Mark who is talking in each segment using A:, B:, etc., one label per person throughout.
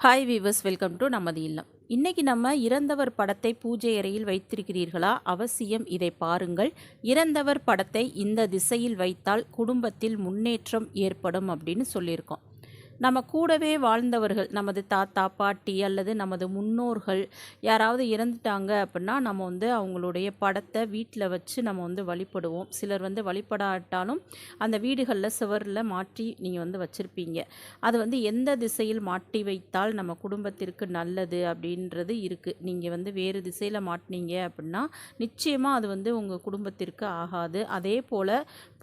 A: Hi viewers welcome to நமது இல்லம். இன்றைக்கி நம்ம இறந்தவர் படத்தை பூஜை அறையில் வைத்திருக்கிறீர்களா? அவசியம் இதை பாருங்கள். இறந்தவர் படத்தை இந்த திசையில் வைத்தால் குடும்பத்தில் முன்னேற்றம் ஏற்படும் அப்படின்னு சொல்லியிருக்கோம். நம்ம கூடவே வாழ்ந்தவர்கள் நமது தாத்தா பாட்டி அல்லது நமது முன்னோர்கள் யாராவது இறந்துட்டாங்க அப்படின்னா நம்ம வந்து அவங்களுடைய படத்தை வீட்டில் வச்சு நம்ம வந்து வழிபடுவோம். சிலர் வந்து வழிபடாட்டாலும் அந்த வீடுகளில் சுவரில் மாற்றி நீங்கள் வந்து வச்சுருப்பீங்க. அது வந்து எந்த திசையில் மாட்டி வைத்தால் நம்ம குடும்பத்திற்கு நல்லது அப்படின்றது இருக்குது நீங்கள் வந்து வேறு திசையில் மாட்டினீங்க அப்படின்னா நிச்சயமாக அது வந்து உங்கள் குடும்பத்திற்கு ஆகாது. அதே போல்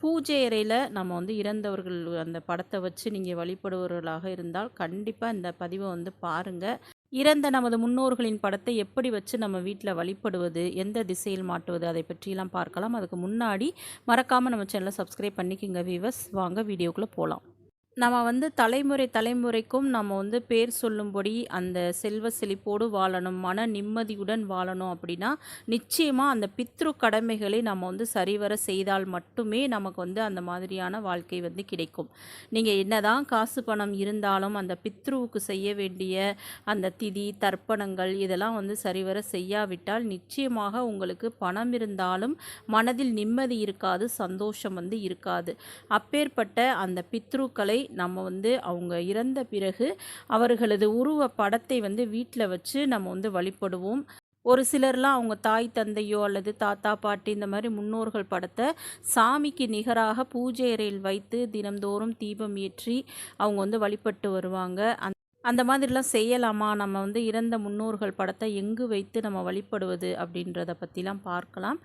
A: பூஜை அறையில் நம்ம வந்து இறந்தவர்கள் அந்த படத்தை வச்சு நீங்கள் வழிபடுபவர்களாக இருந்தால் கண்டிப்பாக இந்த பதிவை வந்து பாருங்கள் இறந்த நமது முன்னோர்களின் படத்தை எப்படி வச்சு நம்ம வீட்டில் வழிபடுவது எந்த திசையில் மாட்டுவது அதை பற்றியெல்லாம் பார்க்கலாம். அதுக்கு முன்னாடி மறக்காமல் நம்ம சேனலை சப்ஸ்கிரைப் பண்ணிக்கோங்க வீவர்ஸ் வாங்க வீடியோக்குள்ளே போகலாம் நம்ம வந்து தலைமுறை தலைமுறைக்கும் நம்ம வந்து பேர் சொல்லும்படி அந்த செல்வ செழிப்போடு வாழணும் மன நிம்மதியுடன் வாழணும் அப்படின்னா நிச்சயமாக அந்த பித்ரு கடமைகளை நம்ம வந்து சரிவர செய்தால் மட்டுமே நமக்கு வந்து அந்த மாதிரியான வாழ்க்கை வந்து கிடைக்கும். நீங்கள் என்னதான் காசு பணம் இருந்தாலும் அந்த பித்ருவுக்கு செய்ய வேண்டிய அந்த திதி தர்ப்பணங்கள் இதெல்லாம் வந்து சரிவர செய்யாவிட்டால் நிச்சயமாக உங்களுக்கு பணம் இருந்தாலும் மனதில் நிம்மதி இருக்காது சந்தோஷம் வந்து இருக்காது. அப்பேற்பட்ட அந்த பித்ருக்களை நம்ம வந்து அவங்க இறந்த பிறகு அவர்களது உருவ படத்தை வந்து வீட்டில் வச்சு நம்ம வந்து வழிபடுவோம். ஒரு சிலர்லாம் அவங்க தாய் தந்தையோ அல்லது தாத்தா பாட்டி இந்த மாதிரி முன்னோர்கள் படத்தை சாமிக்கு நிகராக பூஜை அறையில் வைத்து தினம்தோறும் தீபம் ஏற்றி அவங்க வந்து வழிபட்டு வருவாங்க. அந்த மாதிரிலாம் செய்யலாமா? நம்ம வந்து இறந்த முன்னோர்கள் படத்தை எங்கு வைத்து நம்ம வழிபடுவது அப்படின்றத பற்றிலாம் பார்க்கலாம்.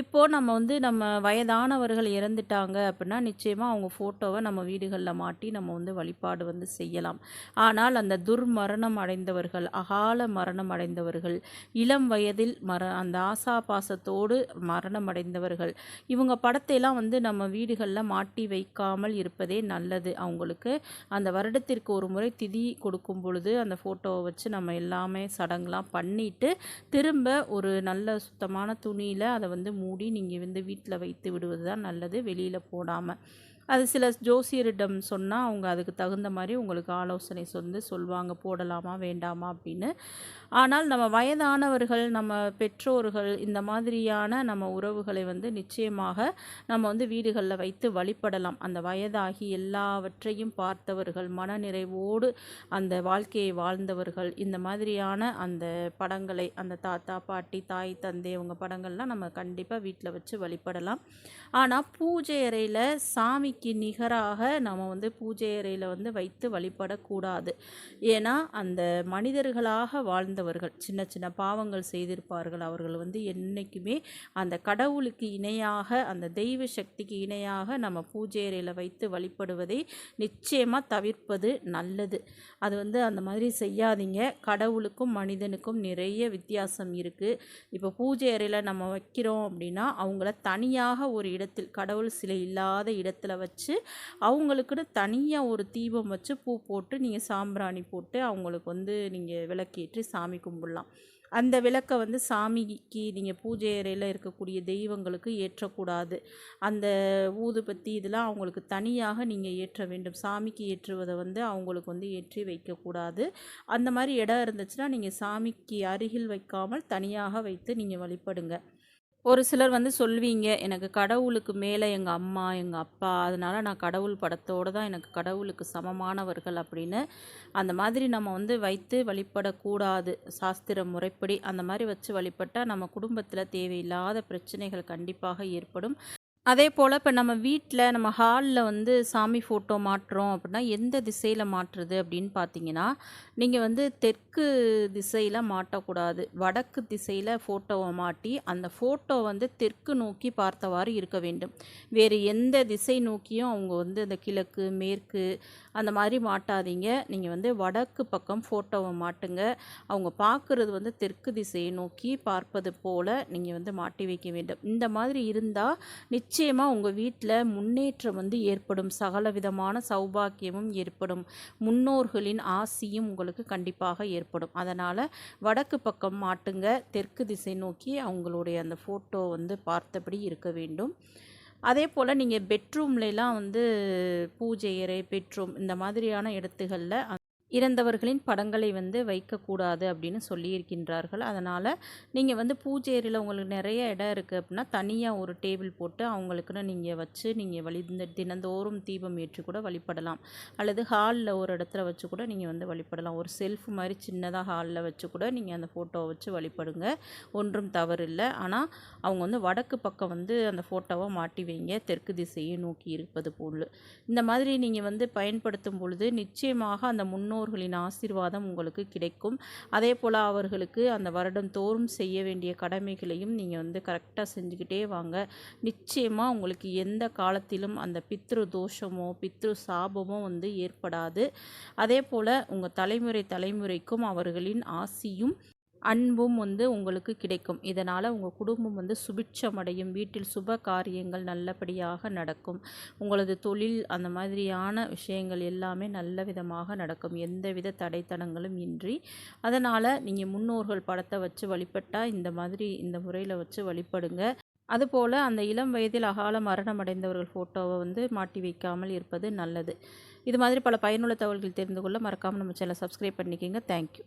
A: இப்போது நம்ம வந்து நம்ம வயதானவர்கள் இறந்துட்டாங்க அப்படின்னா நிச்சயமாக அவங்க ஃபோட்டோவை நம்ம வீடுகளில் மாட்டி நம்ம வந்து வழிபாடு வந்து செய்யலாம். ஆனால் அந்த துர்மரணம் அடைந்தவர்கள் அகால மரணம் அடைந்தவர்கள் இளம் வயதில் மர அந்த ஆசா பாசத்தோடு மரணம் அடைந்தவர்கள் இவங்க படத்தையெல்லாம் வந்து நம்ம வீடுகளில் மாட்டி வைக்காமல் இருப்பதே நல்லது. அவங்களுக்கு அந்த வருடத்திற்கு ஒரு முறை திதி கொடுக்கும் பொழுது அந்த ஃபோட்டோவை வச்சு நம்ம எல்லாமே சடங்குலாம் பண்ணிவிட்டு திரும்ப ஒரு நல்ல சுத்தமான துணியில் அதை வந்து மூடி நீங்கள் வந்து வீட்டில் வைத்து விடுவது தான் நல்லது. வெளியில் போடாமல் அது சில ஜோசியரிடம் சொன்னால் அவங்க அதுக்கு தகுந்த மாதிரி உங்களுக்கு ஆலோசனை சொந்து சொல்லுவாங்க போடலாமா வேண்டாமா அப்படின்னு. ஆனால் நம்ம வயதானவர்கள் நம்ம பெற்றோர்கள் இந்த மாதிரியான நம்ம உறவுகளை வந்து நிச்சயமாக நம்ம வந்து வீடுகளில் வைத்து வழிபடலாம். அந்த வயதாகி எல்லாவற்றையும் பார்த்தவர்கள் மனநிறைவோடு அந்த வாழ்க்கையை வாழ்ந்தவர்கள் இந்த மாதிரியான அந்த படங்களை அந்த தாத்தா பாட்டி தாய் தந்தை அவங்க படங்கள்லாம் நம்ம கண்டிப்பாக வீட்டில் வச்சு வழிபடலாம். ஆனால் பூஜை அறையில் சாமிக்கு நிகராக நம்ம வந்து பூஜை அறையில் வந்து வைத்து வழிபடக்கூடாது. ஏன்னா அந்த மனிதர்களாக வாழ்ந்தவர்கள் சின்ன சின்ன பாவங்கள் செய்திருப்பார்கள். அவர்கள் வந்து என்றைக்குமே அந்த கடவுளுக்கு இணையாக அந்த தெய்வ சக்திக்கு இணையாக நம்ம பூஜை அறையில் வைத்து வழிபடுவதை நிச்சயமாக தவிர்ப்பது நல்லது. அது வந்து அந்த மாதிரி செய்யாதீங்க. கடவுளுக்கும் மனிதனுக்கும் நிறைய வித்தியாசம் இருக்குது இப்போ பூஜை அறையில் நம்ம வைக்கிறோம் அப்படின்னா அவங்கள தனியாக ஒரு இடத்தில் கடவுள் சிலை இல்லாத இடத்துல வச்சு வச்சு அவங்களுக்குன்னு தனியாக ஒரு தீபம் வச்சு பூ போட்டு நீங்கள் சாம்பிராணி போட்டு அவங்களுக்கு வந்து நீங்கள் விளக்கேற்றி சாமி கும்பிடலாம். அந்த விளக்கை வந்து சாமிக்கு நீங்கள் பூஜை அறையில் இருக்கக்கூடிய தெய்வங்களுக்கு ஏற்றக்கூடாது. அந்த ஊதுபத்தி இதெல்லாம் அவங்களுக்கு தனியாக நீங்கள் ஏற்ற வேண்டும். சாமிக்கு ஏற்றுவதை வந்து அவங்களுக்கு வந்து ஏற்றி வைக்கக்கூடாது. அந்த மாதிரி இடம் இருந்துச்சுன்னா நீங்கள் சாமிக்கு அருகில் வைக்காமல் தனியாக வைத்து நீங்கள் வழிபடுங்க. ஒரு சிலர் வந்து சொல்வீங்க எனக்கு கடவுளுக்கு மேலே எங்கள் அம்மா எங்கள் அப்பா அதனால் நான் கடவுள் படத்தோடு தான் எனக்கு கடவுளுக்கு சமமானவர்கள் அப்படின்னு அந்த மாதிரி நம்ம வந்து வைத்து வழிபடக்கூடாது. சாஸ்திர முறைப்படி அந்த மாதிரி வச்சு வழிபட்டால் நம்ம குடும்பத்தில் தேவையில்லாத பிரச்சனைகள் கண்டிப்பாக ஏற்படும். அதே போல் இப்போ நம்ம வீட்டில் நம்ம ஹாலில் வந்து சாமி ஃபோட்டோ மாட்டுறோம் அப்படின்னா எந்த திசையில் மாட்டுறது அப்படின்னு பார்த்தீங்கன்னா நீங்கள் வந்து தெற்கு திசையில் மாட்டக்கூடாது. வடக்கு திசையில் ஃபோட்டோவை மாட்டி அந்த ஃபோட்டோ வந்து தெற்கு நோக்கி பார்த்தவாறு இருக்க வேண்டும். வேறு எந்த திசை நோக்கியும் அவங்க வந்து அந்த கிழக்கு மேற்கு அந்த மாதிரி மாட்டாதீங்க. நீங்கள் வந்து வடக்கு பக்கம் ஃபோட்டோவை மாட்டுங்க. அவங்க பார்க்குறது வந்து தெற்கு திசையை நோக்கி பார்ப்பது போல் நீங்கள் வந்து மாட்டி வைக்க வேண்டும். இந்த மாதிரி இருந்தால் நிச்சயமாக உங்கள் வீட்டில் முன்னேற்றம் வந்து ஏற்படும். சகல விதமான சௌபாக்கியமும் ஏற்படும். முன்னோர்களின் ஆசியும் உங்களுக்கு கண்டிப்பாக ஏற்படும். அதனால் வடக்கு பக்கம் மாட்டுங்க. தெற்கு திசை நோக்கி அவங்களுடைய அந்த ஃபோட்டோ வந்து பார்த்தபடி இருக்க வேண்டும். அதே போல் நீங்கள் பெட்ரூம்லலாம் வந்து பூஜை அறை பெட்ரூம் இந்த மாதிரியான இடத்துகளில் இறந்தவர்களின் படங்களை வந்து வைக்கக்கூடாது அப்படின்னு சொல்லியிருக்கின்றார்கள். அதனால் நீங்கள் வந்து பூஜை ஏரியில் உங்களுக்கு நிறைய இடம் இருக்குது அப்படின்னா தனியாக ஒரு டேபிள் போட்டு அவங்களுக்குன்னு நீங்கள் வச்சு நீங்கள் வழி இந்த தினந்தோறும் தீபம் ஏற்றி கூட வழிபடலாம். அல்லது ஹாலில் ஒரு இடத்துல வச்சு கூட நீங்கள் வந்து வழிபடலாம். ஒரு செல்ஃப் மாதிரி சின்னதாக ஹாலில் வச்சு கூட நீங்கள் அந்த ஃபோட்டோவை வச்சு வழிபடுங்க. ஒன்றும் தவறு இல்லை ஆனால் அவங்க வந்து வடக்கு பக்கம் வந்து அந்த ஃபோட்டோவை மாட்டி வைங்க. தெற்கு திசையை நோக்கி இருப்பது போல். இந்த மாதிரி நீங்கள் வந்து பயன்படுத்தும் பொழுது நிச்சயமாக அந்த முன்னோர்களின் ஆசீர்வாதம் உங்களுக்கு கிடைக்கும். அதே போல் அவர்களுக்கு அந்த வருடம் தோறும் செய்ய வேண்டிய கடமைகளையும் நீங்கள் வந்து கரெக்டாக செஞ்சுக்கிட்டே வாங்க. நிச்சயமாக உங்களுக்கு எந்த காலத்திலும் அந்த பித்ரு தோஷமோ பித்ரு சாபமோ வந்து ஏற்படாது. அதே போல் உங்கள் தலைமுறை தலைமுறைக்கும் அவர்களின் ஆசியும் அன்பும் வந்து உங்களுக்கு கிடைக்கும். இதனால் உங்கள் குடும்பம் வந்து சுபிட்சமடையும். வீட்டில் சுப காரியங்கள் நல்லபடியாக நடக்கும். உங்களது தொழில் அந்த மாதிரியான விஷயங்கள் எல்லாமே நல்ல விதமாக நடக்கும். எந்தவித தடைத்தடங்களும் இன்றி. அதனால் நீங்கள் முன்னோர்கள் படத்தை வச்சு வழிபட்டால் இந்த மாதிரி இந்த முறையில் வச்சு வழிபடுங்க. அதுபோல் அந்த இளம் வயதில் அகால மரணம் அடைந்தவர்கள் ஃபோட்டோவை வந்து மாட்டி வைக்காமல் இருப்பது நல்லது. இது மாதிரி பல பயனுள்ள தகவல்கள் தெரிந்து கொள்ள மறக்காமல் நம்ம சேனலை சப்ஸ்கிரைப் பண்ணிக்கோங்க. தேங்க்யூ